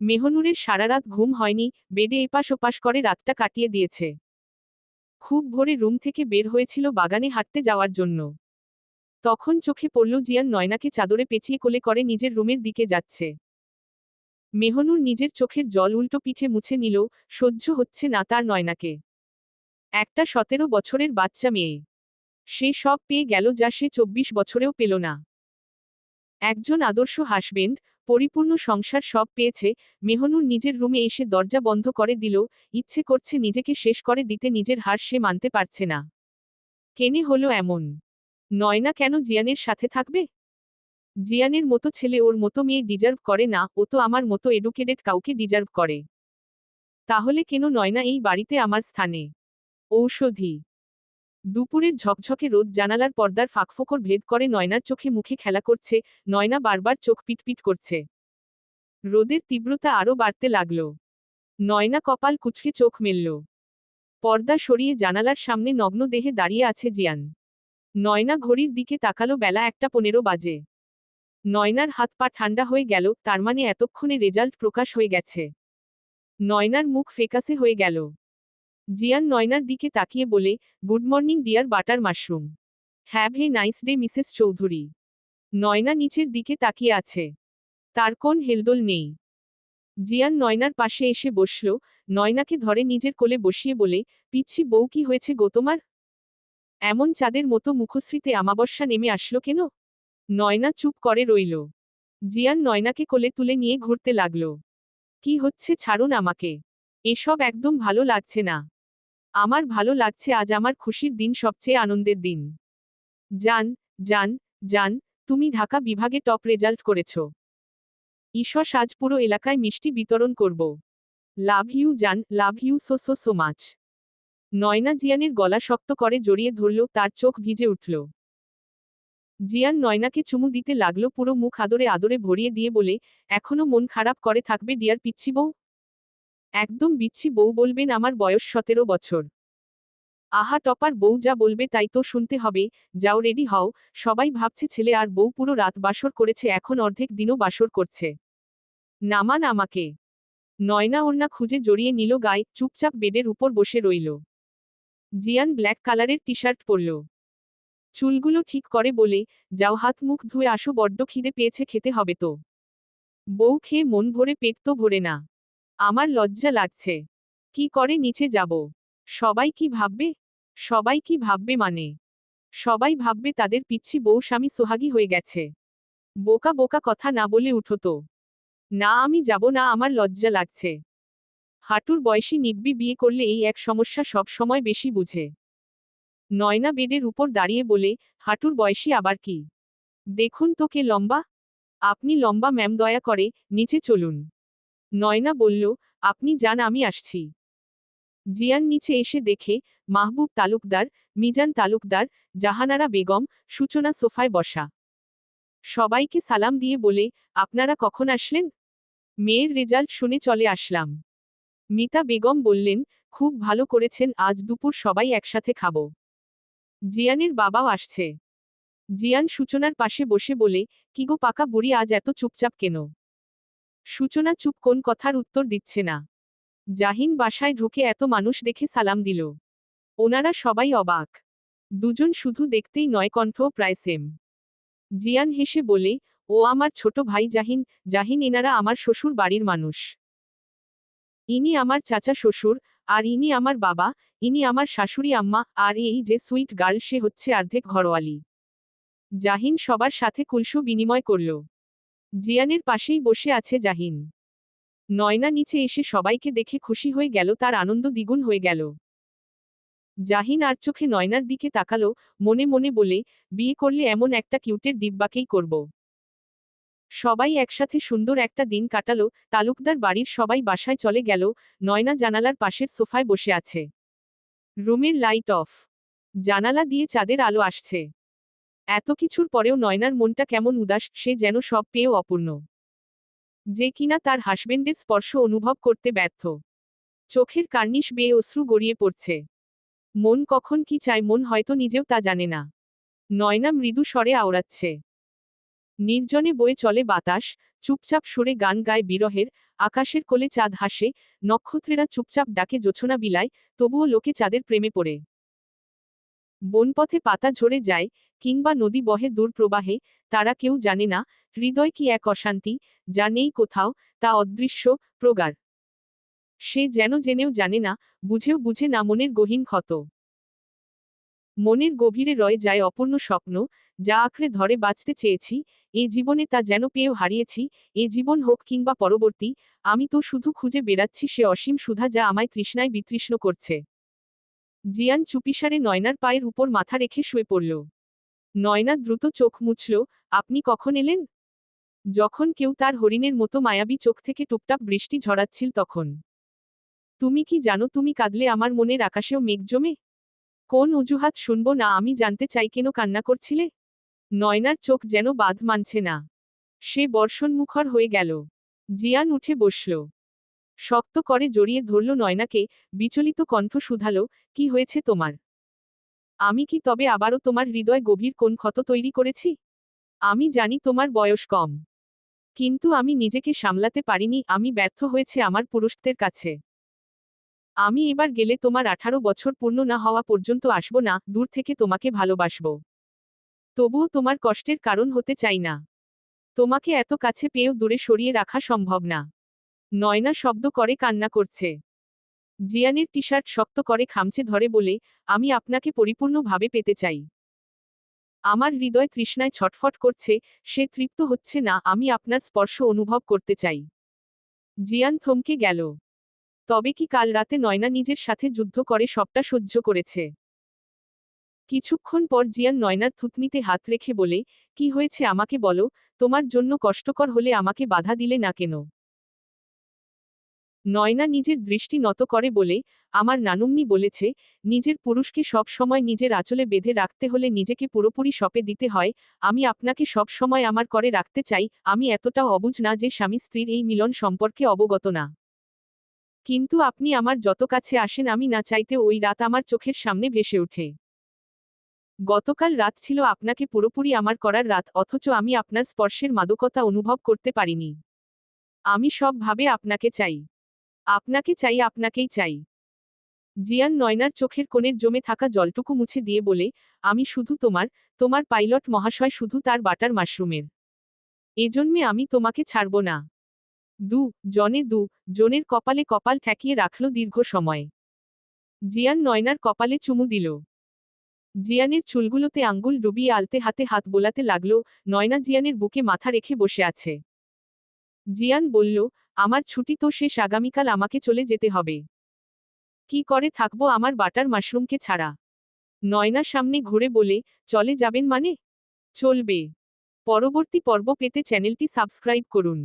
মেহনুরের সারারাত ঘুম হয়নি, বেডে এপাশ ওপাশ করে রাতটা কাটিয়ে দিয়েছে। খুব ভোরে রুম থেকে বের হয়েছিল বাগানে হাঁটতে যাওয়ার জন্য। তখন চোখে পড়ল জিয়ান নয়নাকে চাদরে পেঁচিয়ে কোলে করে নিজের রুমের দিকে যাচ্ছে। মেহনুর নিজের চোখের জল উল্টো পিঠে মুছে নিল, সহ্য হচ্ছে না তার নয়নাকে। একটা সতেরো বছরের বাচ্চা মেয়ে। সে সব পেয়ে গেল যা সে চব্বিশ বছরেও পেল না। একজন আদর্শ হাসবেন্ড পরিপূর্ণ সংসার সব পেয়েছে মেহনুর নিজের রুমে এসে দরজা বন্ধ করে দিল, ইচ্ছে করছে নিজেকে শেষ করে দিতে নিজের হার সে মানতে পারছে না। কেনে হলো এমন? নয়না কেন জিয়ানের সাথে থাকবে? জিয়ানের মতো ছেলে ওর মতো মেয়ে ডিজার্ভ করে না, ও তো আমার মতো এডুকেটেড কাউকে ডিজার্ভ করে। তাহলে কেন নয়না এই বাড়িতে আমার স্থানে? ঔষধি দুপুরের ঝকঝকে রোদ জানালার পর্দার ফাঁকফোকর ভেদ করে নয়নার চোখে মুখে খেলা করছে, নয়না বারবার চোখ পিটপিট করছে। রোদের তীব্রতা আরও বাড়তে লাগল। নয়না কপাল কুচকে চোখ মেলল। পর্দা সরিয়ে জানালার সামনে নগ্ন দেহে দাঁড়িয়ে আছে জিয়ান। নয়না ঘড়ির দিকে তাকালো বেলা একটা পনেরো বাজে। নয়নার হাত পা ঠান্ডা হয়ে গেল, তার মানে এতক্ষণে রেজাল্ট প্রকাশ হয়ে গেছে। নয়নার মুখ ফেকাসে হয়ে গেল। জিয়ান নয়নার দিকে তাকিয়ে বলে, good morning dear butter mushroom. Have a nice day, Mrs Chowdhury. Nayana নিচের দিকে তাকিয়ে আছে। তার কোন হেলদোল নেই। জিয়ান নয়নার পাশে এসে বসল। নয়নাকে ধরে নিজের কোলে বসিয়ে বলে, পিচ্ছি বউ, কি হয়েছে গো তোমার? এমন চাঁদের মতো মুখশ্রীতে আমাবস্যা নেমে আসলো কেন? নয়না চুপ করে রইল। জিয়ান নয়নাকে কোলে তুলে নিয়ে ঘুরতে লাগল। কি হচ্ছে, ছাড়ুন আমাকে। এসব একদম ভালো লাগছে না। আমার ভালো লাগছে, আজ আমার খুশির দিন, সবচেয়ে আনন্দের দিন। জান জান জান, তুমি ঢাকা বিভাগে টপ রেজাল্ট করেছ। ঈশ্বর, আজ পুরো এলাকায় মিষ্টি বিতরণ করব। লাভ ইউ, জান, love you, so so so much. Naina জিয়ানের গলা শক্ত করে জড়িয়ে ধরল, তার চোখ ভিজে উঠল। জিয়ান নয়নাকে চুমু দিতে লাগল, পুরো মুখ আদরে আদরে ভরিয়ে দিয়ে বলে, এখনও মন খারাপ করে থাকবে, ডিয়ার পিচ্ছি বউ। একদম বিচ্ছি বউ বলবেন আমার বয়স সতেরো বছর। আহা টপার বউ যা বলবে তাই তো শুনতে হবে, যাও রেডি হও, সবাই ভাবছে ছেলে আর বউ পুরো রাত বাসর করেছে, এখন অর্ধেক দিনও বাসর করছে। নামান আমাকে। নয়না ওড়না খুঁজে জড়িয়ে নিল গায়ে, চুপচাপ বেডের উপর বসে রইল। জিয়ান ব্ল্যাক কালারের টি শার্ট পরল। চুলগুলো ঠিক করে বলে, যাও হাত মুখ ধুয়ে আসো, বড্ড খিদে পেয়েছে, খেতে হবে তো। বউ খেয়ে মন ভরে পেট তো ভরে না। আমার লজ্জা লাগছে। কি করে নিচে যাব? সবাই কি ভাববে? সবাই কি ভাববে মানে? সবাই ভাববে তাদের পিচ্ছি বউ স্বামী সোহাগী হয়ে গেছে। বোকা বোকা কথা না বলে উঠো তো। না, আমি যাব না, আমার লজ্জা লাগছে। হাঁটুর বয়সী নিব্বি বিয়ে করলে এই এক সমস্যা সব সময় বেশি বুঝে। নয়না বেডের উপর দাঁড়িয়ে বলে, হাঁটুর বয়সী আবার কি? দেখুন তো কে লম্বা। আপনি লম্বা, ম্যাম দয়া করে, নিচে চলুন। নয়না বলল, আপনি যান, আমি আসছি। জিয়ান নিচে এসে দেখে, মাহবুব তালুকদার, মিজান তালুকদার, জাহানারা বেগম, সূচনা সোফায় বসা। সবাইকে সালাম দিয়ে বলে, আপনারা কখন আসলেন? মেয়ের রেজাল্ট শুনে চলে আসলাম। মিতা বেগম বললেন, খুব ভালো করেছেন, আজ দুপুর সবাই একসাথে খাব। জিয়ানের বাবাও আসছে। জিয়ান সূচনার পাশে বসে বলে, কি গো পাকা বুড়ি, আজ এত চুপচাপ কেন? সূচনা চুপ কোন কথার উত্তর দিচ্ছে না। জাহিন বাসায় ঢুকে এত মানুষ দেখে সালাম দিল। ওনারা সবাই অবাক। দুজন শুধু দেখতেই নয় কণ্ঠ প্রায় সেম। জিয়ান হেসে বলে, ও আমার ছোট ভাই জাহিন জাহিন এনারা আমার শ্বশুর বাড়ির মানুষ। ইনি আমার চাচা শ্বশুর, আর ইনি আমার বাবা, ইনি আমার শাশুড়ি আম্মা, আর এই যে সুইট গার্ল সে হচ্ছে অর্ধেক ঘরোয়ালি। জাহিন সবার সাথে কুলসু বিনিময় করল। জিয়ানের পাশেই বসে আছে জাহিন। নয়না নিচে এসে সবাইকে দেখে খুশি হয়ে গেল, তার আনন্দ দ্বিগুণ হয়ে গেল। জাহিন আর চোখে নয়নার দিকে তাকালো, মনে মনে বলে, বিয়ে করলে এমন একটা কিউটের দিব্যাকেই করব। সবাই একসাথে সুন্দর একটা দিন কাটালো, তালুকদার বাড়ির সবাই বাসায় চলে গেল, নয়না জানালার পাশের সোফায় বসে আছে। রুমের লাইট অফ। জানালা দিয়ে চাঁদের আলো আসছে। এত কিছুর পরেও নয়নার মনটা কেমন উদাস, সে যেন সব পেয়েও অপূর্ণ। যে কিনা তার হাসবেন্ডের স্পর্শ অনুভব করতে ব্যর্থ। চোখের কার্নিশ বেয়ে অশ্রু গড়িয়ে পড়ছে। মন কখন কি চায়, মন হয়তো নিজেও তা জানে না। নয়না মৃদু স্বরে আওড়াচ্ছে। নির্জনে বয়ে চলে বাতাস, চুপচাপ সুরে গান গায় বিরহের, আকাশের কোলে চাঁদ হাসে, নক্ষত্রেরা চুপচাপ ডাকে জোছনা বিলায় তবুও লোকে চাঁদের প্রেমে পড়ে। বনপথে পাতা ঝরে যায় কিংবা নদী বহে দূর প্রবাহে, তারা কেউ জানে না, হৃদয় কি এক অশান্তি, যা নেই কোথাও, তা অদৃশ্য, প্রগাঢ়। সে যেন জেনেও জানে না, বুঝেও বুঝে না মনের গহীন ক্ষত। মনের গভীরে রয়ে যায় অপূর্ণ স্বপ্ন, যা আঁকড়ে ধরে বাঁচতে চেয়েছি, এ জীবনে তা যেন পেয়েও হারিয়েছি, এ জীবন হোক কিংবা পরবর্তী, আমি তো শুধু খুঁজে বেড়াচ্ছি সে অসীম সুধা যা আমায় তৃষ্ণায় বিতৃষ্ণ করছে। জিয়ান চুপিসারে নয়নার পায়ের উপর মাথা রেখে শুয়ে পড়ল। নয়না দ্রুত চোখ মুছল, আপনি কখন এলেন? যখন কেউ তার হরিণের মতো মায়াবী চোখ থেকে টুপটাপ বৃষ্টি ঝরাচ্ছিল তখন। তুমি কি জানো তুমি কাঁদলে আমার মনের আকাশেও মেঘ জমে? কোন অজুহাত শুনব না আমি জানতে চাই কেন কান্না করছিলে? নয়নার চোখ যেন বাঁধ মানছে না। সে বর্ষণমুখর হয়ে গেল। জিয়ান উঠে বসল। শক্ত করে জড়িয়ে ধরল নয়নাকে, বিচলিত কণ্ঠ শুধাল, কি হয়েছে তোমার? আমি কি তবে আবারও তোমার হৃদয় গভীর কোন ক্ষত তৈরি করেছি? আমি জানি তোমার বয়স কম। কিন্তু আমি নিজেকে সামলাতে পারিনি, আমি ব্যর্থ হয়েছে আমার পুরুষদের কাছে। আমি এবার গেলে তোমার আঠারো বছর পূর্ণ না হওয়া পর্যন্ত আসব না, দূর থেকে তোমাকে ভালোবাসব। তবুও তোমার কষ্টের কারণ হতে চাই না। তোমাকে এত কাছে পেয়েও দূরে সরিয়ে রাখা সম্ভব না। নয়না শব্দ করে কান্না করছে। জিয়ানের টি শার্ট শক্ত করে খামচে ধরে বলে, আমি আপনাকে পরিপূর্ণভাবে পেতে চাই। আমার হৃদয় তৃষ্ণায় ছটফট করছে, সে তৃপ্ত হচ্ছে না, আমি আপনার স্পর্শ অনুভব করতে চাই জিয়ান থমকে গেল। তবে কি কাল রাতে নয়না নিজের সাথে যুদ্ধ করে সবটা সহ্য করেছে? কিছুক্ষণ পর জিয়ান নয়নার থুতনিতে হাত রেখে বলে, কি হয়েছে আমাকে বলো, তোমার জন্য কষ্টকর হলে আমাকে বাধা দিলে না কেন? নয়না নিজের দৃষ্টি নত করে বলে, আমার নানুম্নি বলেছে, নিজের পুরুষকে সব সময় নিজের আঁচলে বেঁধে রাখতে হলে নিজেকে পুরোপুরি সপে দিতে হয়, আমি আপনাকে সব সময় আমার করে রাখতে চাই, আমি এতটাও অবুঝ না যে স্বামী স্ত্রীর এই মিলন সম্পর্কে অবগত না। কিন্তু আপনি আমার যত কাছে আসেন আমি না চাইতে ওই রাত আমার চোখের সামনে ভেসে ওঠে। গতকাল রাত ছিল আপনাকে পুরোপুরি আমার করার রাত, অথচ আমি আপনার স্পর্শের মাদকতা অনুভব করতে পারিনি। আমি সব ভাবে আপনাকে চাই। আপনাকে চাই, আপনাকেই চাই। জিয়ান নয়নার চোখের কোণের জমে থাকা জলটুকু মুছে দিয়ে বলে, আমি শুধু তোমার তোমার পাইলট মহাশয় শুধু তার বাটার মাশরুমের। এজন্যে আমি তোমাকে ছাড়ব না। দু, জনে দু, জনের কপালে কপাল ঠেকিয়ে রাখল দীর্ঘ সময়। জিয়ান নয়নার কপালে চুমু দিল। জিয়ানের চুলগুলোতে আঙ্গুল ডুবিয়ে আলতে হাতে হাত বোলাতে লাগল, নয়না জিয়ানের বুকে মাথা রেখে বসে আছে। জিয়ান বলল আমার ছুটি তো শেষ, আগামীকাল আমাকে চলে যেতে হবে। কি করে থাকব আমার বাটার মাশরুমকে ছাড়া? নয়না সামনে ঘুরে বলে, চলে যাবেন মানে? চলবে। পরবর্তী পর্ব পেতে চ্যানেলটি সাবস্ক্রাইব করুন।